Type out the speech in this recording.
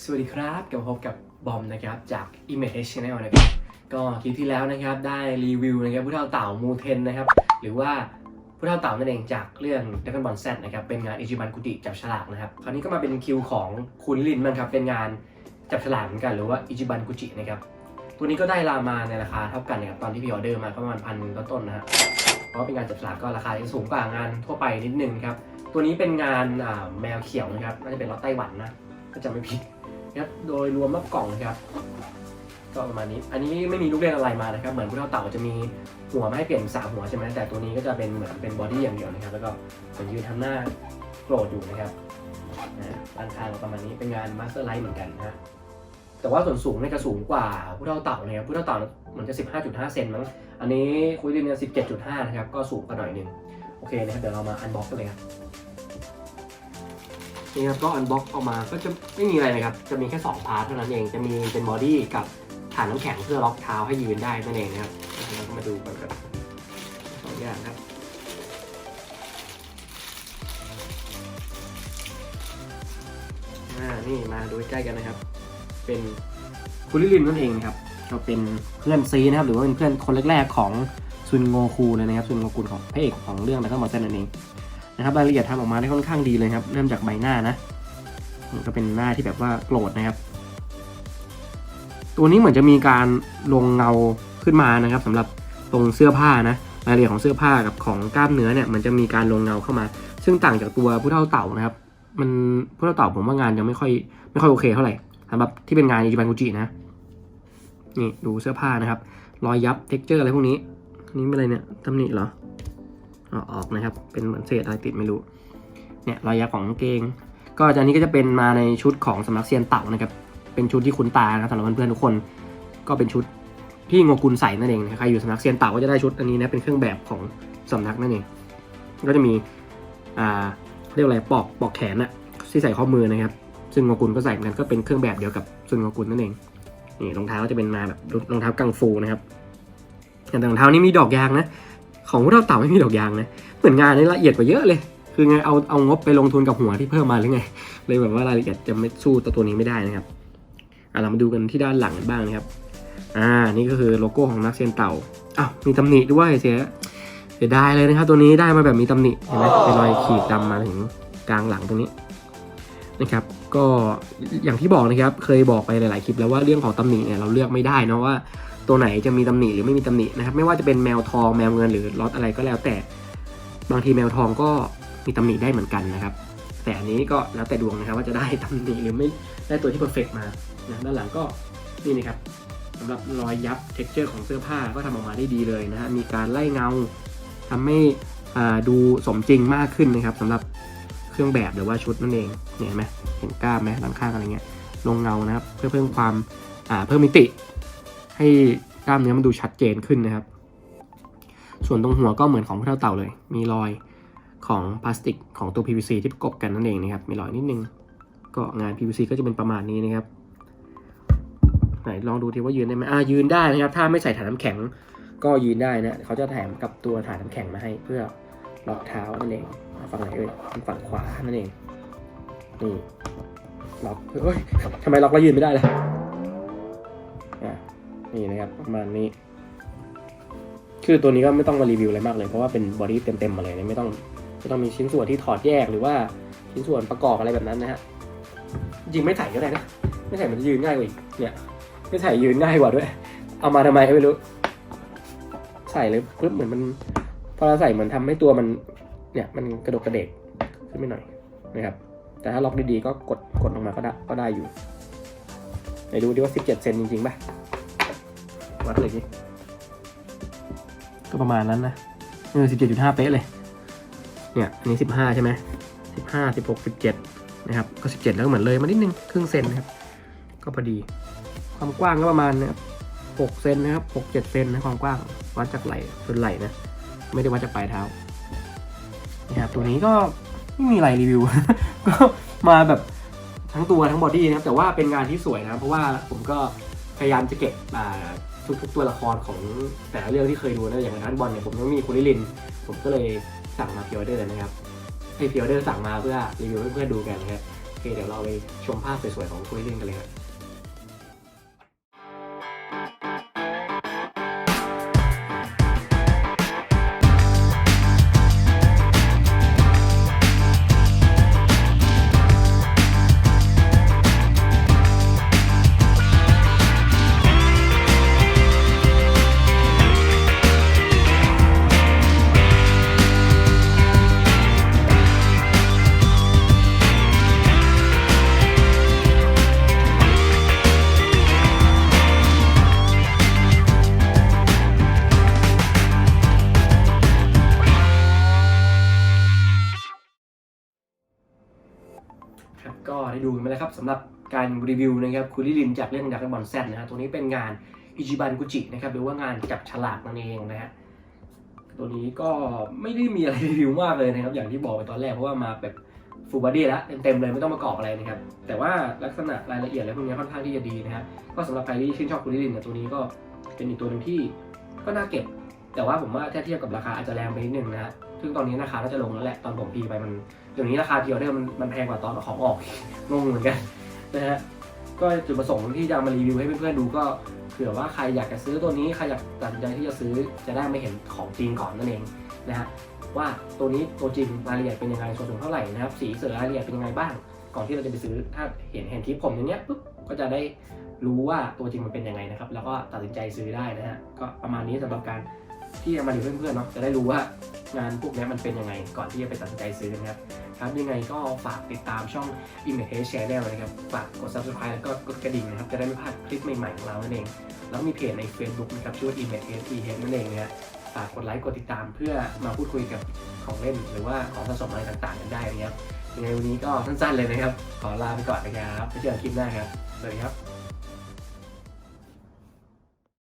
สวัสดีครับกลับพบกับบอมนะครับจาก Image Channel นะครับ ก็คลิปที่แล้วนะครับได้รีวิวนะครับผู้เท่าเต่ามูเทนนะครับ หรือว่าผู้เท่าเต่านั่นเองจากเรื่อง Dragon Ball Z นะครับ เป็นงานอิจิบันกุติจับฉลากนะครับ คราวนี้ก็มาเป็นคิวของคุณลินมันครับ เป็นงานจับฉลากเหมือนกันหรือว่าอิจิบันกุจินะครับ ตัวนี้ก็ได้รามาในราคาเท่ากันนะครับตอนที่พี่ออเดอร์มาก็ประมาณพันต้นๆนะฮะ เพราะเป็นงานจับฉลากก็ราคาจะสูงกว่างานทั่วไปนิดนึงครับ ตัวนี้เป็นงานแมวเขียวนะครับน่าจะเป็นรถไต้หวันนะถ้าจำไม่ผิดครับโดยรวมรอบกล่องนะครับก็ประมาณนี้ อันนี้ไม่มีลูกเล่นอะไรมานะครับ เหมือนผู้เท่าเต่าจะมีหัวไมาให้เปลี่ยนสามหัวใช่ไหมแต่ตัวนี้ก็จะเป็นเหมือนเป็นบอดี้อย่างเดียวนะครับ แล้วก็เหมือนยืนทำหน้าโกรธอยู่นะครับนะด้านข้างประมาณนี้เป็นงานมาสเตอร์ไลท์เหมือนกันนะ แต่ว่าส่วนสูงเนี่ยจะสูงกว่าผู้เท่าเต่านะครับผู้เท่าเต่าเหมือนจะ 15.5 เซนมั้ง อันนี้คุยดินเนี่ย17.5 นะครับ ก็สูงกว่าหน่อยนึง โอเคนะครับ เดี๋ยวเรามาอันบ็อกกันเลยครับ นี่ครับ ก็อันบ็อกออกมาก็จะไม่มีอะไรนะครับ จะมีแค่ 2 พาร์ทเท่านั้นเอง จะมีเป็นบอดี้กับฐานน้ำแข็งเพื่อล็อกเท้าให้ยืนได้นั่นเองนะครับเราก็มาดูกันกันสองอย่างครับอ่านี่มาดูใกล้กันนะครับ เป็นคุริลินนั่นเองนะครับก็เป็นเพื่อนซีนะครับหรือว่าเป็นเพื่อนคนแรกๆของซุนโงคูเลยนะครับซุนโงกุลของพระเอกของเรื่องแล้วก็มอเซนนั่นเองนะครับรายละเอียดทำออกมาได้ค่อนข้างดีเลยครับ เริ่มจากใบหน้านะก็เป็นหน้าที่แบบว่าโกรธนะครับ ตัวนี้เหมือนจะมีการลงเงาขึ้นมานะครับสำหรับตรงเสื้อผ้านะรายละเอียดของเสื้อผ้ากับของกล้ามเนื้อเนี่ยมันจะมีการลงเงาเข้ามา ซึ่งต่างจากตัวผู้เท่าเต่านะครับ มันผู้เท่าเต่าผมว่างานยังไม่ค่อยไม่ค่อยโอเคเท่าไหร่ สำหรับที่เป็นงานอิจิบันกุจินะนี่ดูเสื้อผ้านะครับ รอยยับเท็กเจอร์อะไรพวกนี้ นี่เป็นอะไรเนี่ยตำหนิเหรอเอออกนะครับ เป็นเหมือนเศษอะไรติดไม่รู้ เนี่ยรอยยับของเกง ก็อันนี้ก็จะเป็นมาในชุดของสำนักเซียนเต่านะครับ เป็นชุดที่คุ้นตานะสำหรับเพื่อนๆทุกคน ก็เป็นชุดที่งกุลใส่นั่นเองใครอยู่สำนักเซียนเต่าก็จะได้ชุดอันนี้นะ เป็นเครื่องแบบของสำนักนั่นเอง ก็จะมี อ่าเรียกอะไรปอกปอกแขนอะที่ใส่ข้อมือนะครับ ซึ่งโงกุลก็ใส่เหมือนกันก็เป็นเครื่องแบบเดียวกับซุนโงกุลนั่นเองนี่รองเท้าก็จะเป็นมาแบบรองเท้ากังฟูนะครับแต่รองเท้านี้มีดอกยางนะ ของพวกเราเต่าไม่มีดอกยางนะเหมือนงานนี้ละเอียดกว่าเยอะเลย คือไงเอาเอางบไปลงทุนกับหัวที่เพิ่มมาหรือไง เลยแบบว่ารายละเอียดจะไม่สู้ตัวตัวนี้ไม่ได้นะครับอะเรามาดูกันที่ด้านหลังกันบ้างนะครับอ่านี่ก็คือโลโก้ของนักเซียนเต่าอ้าวมีตำหนิด้วยเสียเสียดายเลยนะครับ ตัวนี้ได้มาแบบมีตำหนิเห็นไหมเป็นรอยขีดดำมาถึงกลางหลังตรงนี้นะครับ ก็อย่างที่บอกนะครับเคยบอกไปหลายๆคลิปแล้วว่าเรื่องของตำหนิเนี่ยเราเลือกไม่ได้นะว่าตัวไหนจะมีตำหนิหรือไม่มีตำหนินะครับไม่ว่าจะเป็นแมวทองแมวเงินหรือล็อตอะไรก็แล้วแต่ บางทีแมวทองก็มีตำหนิได้เหมือนกันนะครับ แต่อันนี้ก็แล้วแต่ดวงนะครับว่าจะได้ตำหนิหรือไม่ได้ตัวที่เพอร์เฟกมานะด้านหลังก็นี่นะครับสำหรับรอยยับเท็กเจอร์ของเสื้อผ้าก็ทำออกมาได้ดีเลยนะฮะมีการไล่เงาทำให้อ่าดูสมจริงมากขึ้นนะครับสำหรับ เครื่องแบบหรือว่าชุดนั่นเองเนี่ยเห็นไหมเห็นกล้ามไหมด้านข้างอะไรเงี้ยลงเงานะครับ เพื่อเพิ่มความอ่าเพิ่มมิติ ให้กล้ามเนื้อมันดูชัดเจนขึ้นนะครับ ส่วนตรงหัวก็เหมือนของพวกเท่าเต่าเลย มีรอยของพลาสติกของตัว PVC ที่ประกบกันนั่นเองนะครับ มีรอยนิดนึงก็งาน PVC ก็จะเป็นประมาณนี้นะครับไหนลองดูทีว่ายืนได้ไหมอ่ายืนได้นะครับ ถ้าไม่ใส่ฐานน้ำแข็งก็ยืนได้นะเขาจะแถมกับตัวฐานน้ำแข็งมาให้เพื่อล็อกเท้านั่นเอง ฝั่งไหนเอ่ยฝั่งขวานั่นเอง นี่ล็อกเฮ้ยทำไมล็อกแล้วยืนไม่ได้ล่ะอะนี่นะครับประมาณนี้ คือตัวนี้ก็ไม่ต้องมารีวิวอะไรมากเลยเพราะว่าเป็นบอดี้เต็มๆมาเลยนะไม่ต้องไม่ต้องมีชิ้นส่วนที่ถอดแยกหรือว่าชิ้นส่วนประกอบอะไรแบบนั้นนะฮะจริงไม่ใส่ก็ได้นะไม่ใส่มันยืนง่ายกว่าอีกเนี่ย ไม่ใส่ยืนง่ายกว่าด้วย เอามาทำไมก็ไม่รู้ ใส่เลยปุ๊บเหมือนมันพอเราใส่เหมือนทำให้ตัวมัน เนี่ยมันกระดกกระเดกขึ้นไปหน่อยนะครับแต่ถ้าล็อกดีๆก็กดกดลงมาก็ได้ก็ได้อยู่ไหนดูดิว่า 17 เซนจริงๆป่ะวัดเลยดิก็ประมาณนั้นนะเออสิบเจ็ดจุดห้าเป๊ะเลย เนี่ยอันนี้สิบห้าใช่ไหมสิบห้าสิบหกสิบเจ็ดนะครับ ก็สิบเจ็ดแล้วเหมือนเลยมานิดนึงครึ่งเซนนะครับ ก็พอดี ความกว้างก็ประมาณนะครับหกเซนนะครับหกเจ็ดเซนนะความกว้างวัดจากไหล่จนไหล่นะ ไม่ได้วัดจากปลายเท้า นะครับตัวนี้ก็ไม่มีอะไรรีวิว ก็มาแบบทั้งตัวทั้งบอดี้นะครับแต่ว่าเป็นงานที่สวยนะเพราะว่าผมก็พยายามจะเก็บทุกๆตัวละครของแต่ละเรื่องที่เคยดูนะอย่างนั้นบอลเนี่ยผมต้องมีคุณลิลิน ผมก็เลยสั่งมาเพิออเดอร์นะครับให้พิออเดอร์สั่งมาเพื่อรีวิวให้เพื่อนๆดูกันนะครับโอเคเดี๋ยวเราไปชมภาพสวยๆของคุยลินกันเลยครับ ด้ดูกันไปแล้วครับสำหรับการรีวิวนะครับคุริลินจากเรื่องดักบอลแซดนะฮะตัวนี้เป็นงานอิจิบันกุจินะครับหรือว่างานจับฉลากนั่นเองนะฮะตัวนี้ก็ไม่ได้มีอะไรรีวิวมากเลยนะครับ อย่างที่บอกไปตอนแรกเพราะว่ามาแบบฟูลบอดี้แล้วเต็มๆเลยไม่ต้องประกอบอะไรนะครับ แต่ว่าลักษณะรายละเอียดอะไรพวกนี้ค่อนข้างที่จะดีนะฮะก็สำหรับใครที่ชื่นชอบคุริลินเนี่ยตัวนี้ก็เป็นอีกตัวหนึ่งที่ก็น่าเก็บ แต่ว่าผมว่าถ้าเทียบกับราคาอาจจะแรงไปนิดนึงนะ ซึ่งตอนนี้ราคาน่าจะลงแล้วแหละตอนผมพีไปมันเดี๋ยวนี้ราคาพิออเดอร์มันมันแพงกว่าตอนของออกงงเหมือนกันนะฮะก็จุดประสงค์ที่จะมารีวิวให้เพื่อนๆดูก็เผื่อว่าใครอยากจะซื้อตัวนี้ใครอยากตัดสินใจที่จะซื้อจะได้ไม่เห็นของจริงก่อนนั่นเองนะฮะว่าตัวนี้ตัวจริงรายละเอียดเป็นยังไงส่วนสูงเท่าไหร่นะครับสีเสือรายละเอียดเป็นยังไงบ้าง ก่อนที่เราจะไปซื้อถ้าเห็นเห็นคลิปผมอย่างเนี้ยปุ๊บก็จะได้รู้ว่าตัวจริงมันเป็นยังไงนะครับ แล้วก็ตัดสินใจซื้อได้นะฮะก็ประมาณนี้สำหรับการที่จะมารีวิวเพื่อนๆเนาะจะได้รู้ว่า งานพวกนี้มันเป็นยังไงก่อนที่จะไปตัดสินใจซื้อนะครับครับยังไงก็ฝากติดตามช่อง Image Channel นะครับ ฝากกด Subscribe แล้วก็กดกระดิ่งนะครับ จะได้ไม่พลาดคลิปใหม่ๆของเรานั่นเอง แล้วมีเพจใน Facebook นะครับชื่อว่า Image t h นั่นเองนะฮะฝากกดไลค์กดติดตามเพื่อมาพูดคุยกับของเล่นหรือว่าของสะสมอะไรต่างๆกันได้นะครับยังไงวันนี้ก็สั้นๆเลยนะครับ ขอลาไปก่อนนะครับไปเจอกันคลิปหน้าครับสวัสดีครับ